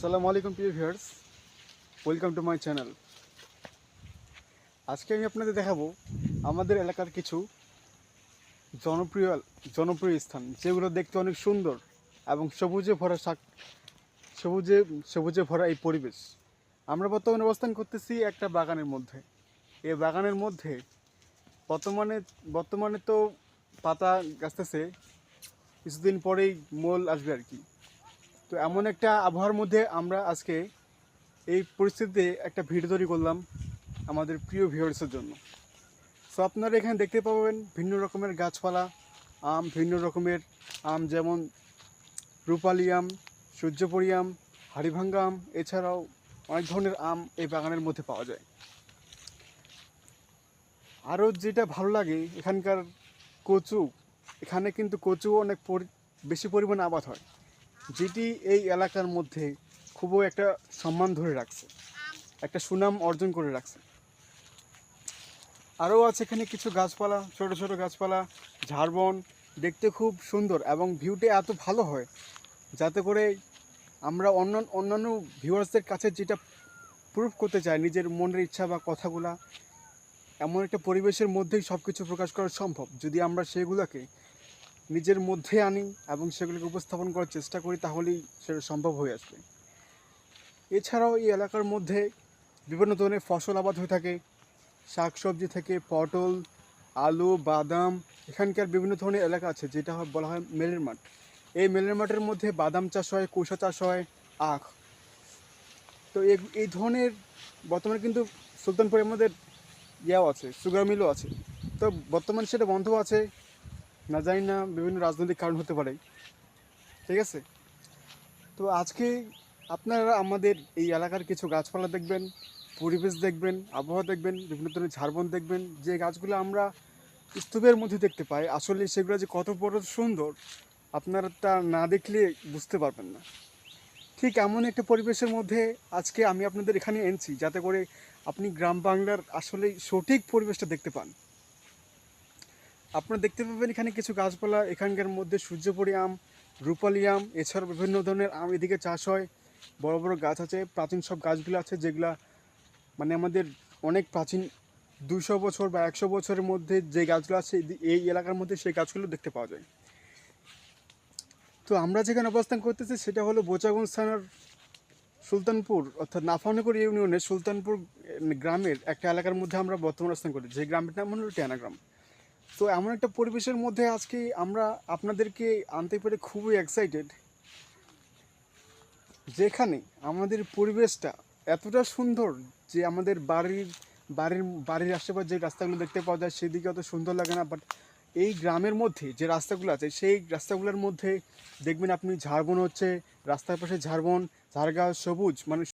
আসসালামু আলাইকুম, প্রিয় viewers. Welcome to my channel আজকে আমি আপনাদের দেখাবো আমাদের এলাকার কিছু জনপ্রিয় জনপ্রিয় স্থান, যেগুলো দেখতে অনেক সুন্দর এবং সবুজে ভরা শাক, সবুজে সবুজে ভরা এই পরিবেশ। আমরা বর্তমানে অবস্থান করতেছি একটা বাগানের মধ্যে। এই বাগানের মধ্যে বর্তমানে বর্তমানে তো পাতা গাছতেছে, কিছুদিন পরেই মোল আসবে আর কি। তো এমন একটা আবহাওয়ার মধ্যে আমরা আজকে এই পরিস্থিতিতে একটা ভিডিও তৈরি করলাম আমাদের প্রিয় ভিউয়ার্সের জন্য। সো আপনারা এখানে দেখতে পাবেন ভিন্ন রকমের গাছপালা, আম, ভিন্ন রকমের আম যেমন রূপালি আম, সূর্যপরি আম, হাড়িভাঙ্গা আম, এছাড়াও অনেক ধরনের আম এই বাগানের মধ্যে পাওয়া যায়। আরও যেটা ভালো লাগে, এখানকার কচু, এখানে কিন্তু কচু অনেক বেশি পরিমাণে আবাদ হয়। যেটি এই এলাকার মধ্যে খুবই একটা সম্মান ধরে রাখছে, একটা সুনাম অর্জন করে রাখছে। আরও আছে এখানে কিছু গাছপালা, ছোট ছোট গাছপালা, ঝাড়বন, দেখতে খুব সুন্দর এবং ভিউটা এত ভালো হয়, যাতে করে আমরা অন্য, অন্যান্য ভিউয়ার্সদের কাছে যেটা প্রুফ করতে চাই, নিজের মনের ইচ্ছা বা কথাগুলা, এমন একটা পরিবেশের মধ্যেই সব কিছু প্রকাশ করা সম্ভব। যদি আমরা সেগুলোকে নিজের মধ্যে আনি এবং সেগুলিকে উপস্থাপন করার চেষ্টা করি, তাহলেই সেটা সম্ভব হয়ে আসবে। এছাড়াও এই এলাকার মধ্যে বিভিন্ন ধরনের ফসল আবাদ হয়ে থাকে। শাকসবজি থেকে পটল, আলু, বাদাম, এখানকার বিভিন্ন ধরনের এলাকা আছে, যেটা বলা হয় মেলের মাঠ। এই মেলের মাঠের মধ্যে বাদাম চাষ হয় কোষা চাষ হয়, আখ। তো এই- ধরনের বর্তমানে কিন্তু সুলতানপুরের মধ্যে ইয়াও আছে, সুগার মিলও আছে। তো বর্তমানে সেটা বন্ধ আছে। না জানি না, বিভিন্ন রাজনৈতিক কারণ হতে পারে। ঠিক আছে? তো আজকে আপনারা আমাদের এই এলাকার কিছু গাছপালা দেখবেন, পরিবেশ দেখবেন, আবহাওয়া দেখবেন, বিভিন্ন ধরনের ঝাড়বন দেখবেন। যে গাছগুলো আমরা স্তূপের মধ্যে দেখতে পাই, আসলে সেগুলো যে কত বড় সুন্দর আপনারা তা না দেখলে বুঝতে পারবেন না। ঠিক এমন একটা পরিবেশের মধ্যে আজকে আমি আপনাদের এখানে এনেছি, যাতে করে আপনি গ্রাম বাংলার আসলে সঠিক পরিবেশটা দেখতে পান। আপনারা দেখতে পাবেন এখানে কিছু গাছপালা, এখানকার মধ্যে সূর্যপরি আম, রূপালি আম, এছাড়াও বিভিন্ন ধরনের আম এদিকে চাষ হয়। বড় বড় গাছ আছে, প্রাচীন সব গাছগুলো আছে যেগুলা মানে আমাদের অনেক প্রাচীন দুশো বছর বা একশো বছরের মধ্যে যে গাছগুলো আছে এই এলাকার মধ্যে সেই গাছগুলো দেখতে পাওয়া যায়। তো আমরা যেখানে অবস্থান করতেছি সেটা হলো বোচাগঞ্জ থানার সুলতানপুর, অর্থাৎ নাফানগর ইউনিয়নের সুলতানপুর গ্রামের একটা এলাকার মধ্যে আমরা বর্তমান অবস্থান করি। যে গ্রামের নাম হলো টেনা গ্রাম তো এমন একটা পরিবেশের মধ্যে আজকে আমরা আপনাদেরকে আনতে পেরে খুবই এক্সাইটেড যেখানে আমাদের পরিবেশটা এতটা সুন্দর যে আমাদের বাড়ির বাড়ির বাড়ির আশেপাশে যে রাস্তাগুলো দেখতে পাওয়া যায় সেদিকে অত সুন্দর লাগে না বাট এই গ্রামের মধ্যে যে রাস্তাগুলো আছে, সেই রাস্তাগুলোর মধ্যে দেখবেন আপনি ঝাড়বন হচ্ছে, রাস্তার পাশে ঝাড়বন ঝাড়গাছ সবুজ মানে